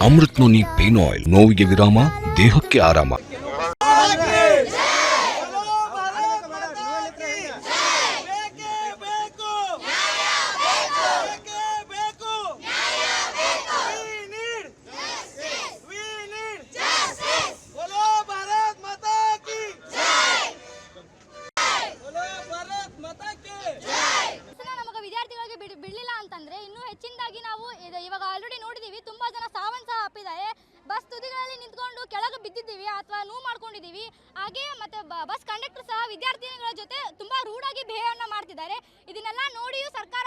Amrit noni pain oil. ನೋವಿಗೆ ವಿರಾಮ, ದೇಹಕ್ಕೆ ಆರಾಮ. ಬಿಡಲಿಲ್ಲ ಅಂತಂದ್ರೆ ಇನ್ನೂ ಹೆಚ್ಚಿನದಾಗಿ ನಾವು ಇವಾಗ ಆಲ್ರೆಡಿ ನೋಡಿದ ಬಸ್ ತುದಿಗಳಲ್ಲಿ ನಿಂತ್ಕೊಂಡು ಕೆಳಗೆ ಬಿದ್ದಿದ್ದೀವಿ ಅಥವಾ ನೋವು ಮಾಡ್ಕೊಂಡಿದ್ದೀವಿ. ಹಾಗೆ ಮತ್ತೆ ಬಸ್ ಕಂಡಕ್ಟರ್ ಸಹ ವಿದ್ಯಾರ್ಥಿನಿಗಳ ಜೊತೆ ತುಂಬಾ ರೂಡಾಗಿ ಬಿಹೇವನ್ನ ಮಾಡ್ತಿದ್ದಾರೆ. ಇದನ್ನೆಲ್ಲ ನೋಡಿಯೂ ಸರ್ಕಾರ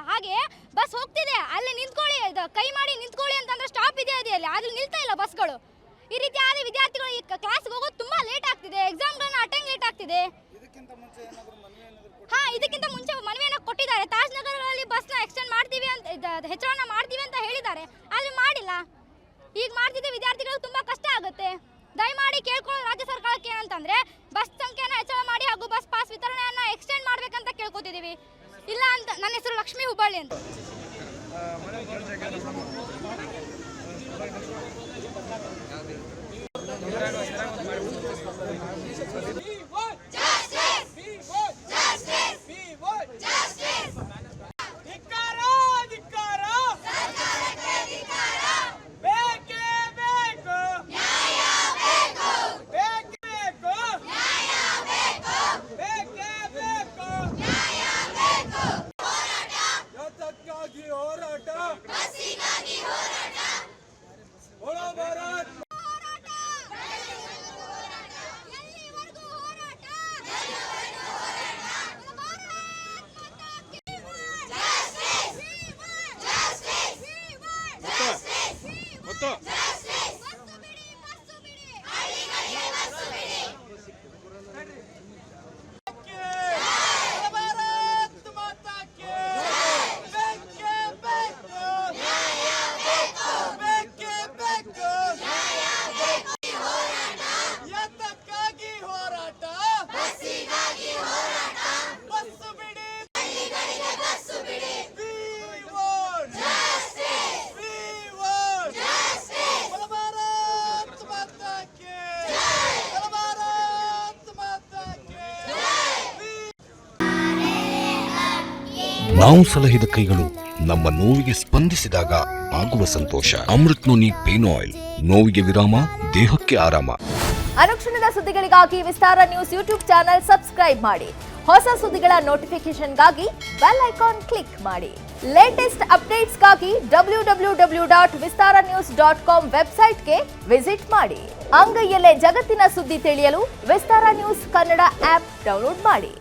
ಆಗಿದೆ ಹಾಗೆ ಬಸ್ ಹೋಗ್ತಿದೆ. ಅಲ್ಲಿ ನಿಂತ್ಕೊಳ್ಳಿ. ಇದು ಕೈ ಮಾಡಿ ನಿಂತ್ಕೊಳ್ಳಿ ಅಂತಂದ್ರೆ ಸ್ಟಾಪ್ ಇದೆ ಅದೇ ಅಲ್ಲಿ ಆದ್ರೆ ನಿಲ್ತಾ ಇಲ್ಲ ಬಸ್ಗಳು ಈ ರೀತಿ ಆದ್ರೆ ವಿದ್ಯಾರ್ಥಿಗಳು ಈ ಕ್ಲಾಸ್ಗೆ ಹೋಗೋದು ತುಂಬಾ ಲೇಟ್ ಆಗ್ತಿದೆ. ಎಕ್ಸಾಮ್ಗಳನ್ನ ಅಟೆಂಡ್ ಲೇಟ್ ಆಗ್ತಿದೆ. ಹಾ ಇದಕ್ಕಿಂತ ಮುಂಚೆ ಮನವಿಯನ್ನು ಕೊಟ್ಟಿದ್ದಾರೆ. ತಾಜ್ ನಗರಗಳಲ್ಲಿ ಬಸ್ನ ಎಕ್ಸ್ಟೆಂಡ್ ಮಾಡ್ತೀವಿ ಅಂತ ಹೆಚ್ಚಳ ಹೆಚ್ಚಳನ ಮಾಡ್ತೀವಿ ಅಂತ ಹೇಳಿದ್ದಾರೆ. ಆದ್ರೆ ಮಾಡಿಲ್ಲ. ಈಗ ಮಾಡ್ತಿದ್ದ ವಿದ್ಯಾರ್ಥಿಗಳು ತುಂಬಾ ಕಷ್ಟ ಆಗುತ್ತೆ. ದಯಮಾಡಿ ಕೇಳ್ಕೊಳ್ಳೋದು ರಾಜ್ಯ ಸರ್ಕಾರಕ್ಕೆ ಏನಂತಂದ್ರೆ ಬಸ್ ಸಂಖ್ಯೆನ ಹೆಚ್ಚಳ ಹುಬ್ಬಳ್ಳಿ ಅಂತ. ನಾವು ಸಲಹಿದ ಕೈಗಳು ನಮ್ಮ ನೋವಿಗೆ ಸ್ಪಂದಿಸಿದಾಗ ಆಗುವ ಸಂತೋಷ. ಅಮೃತ್ ನೋನಿ ಪೇನ್ ಆಯಿಲ್, ನೋವಿಗೆ ವಿರಾಮ, ದೇಹಕ್ಕೆ ಆರಾಮ. ಅನುಕ್ಷಣದ ಸುದ್ದಿಗಳಿಗಾಗಿ Vistara news YouTube channel subscribe ಮಾಡಿ. ಹೊಸ ಸುದ್ದಿಗಳ ನೋಟಿಫಿಕೇಶನ್ಗಾಗಿ ಬೆಲ್ ಐಕಾನ್ ಕ್ಲಿಕ್ ಮಾಡಿ. Latest ಅಪ್ಡೇಟ್ಸ್ಗಾಗಿ W W W dot Vistara news dot com ವೆಬ್ಸೈಟ್ಗೆ ವಿಸಿಟ್ ಮಾಡಿ. ಅಂಗೈಯಲ್ಲೇ ಜಗತ್ತಿನ ಸುದ್ದಿ ತಿಳಿಯಲು Vistara news Kannada app download ಮಾಡಿ.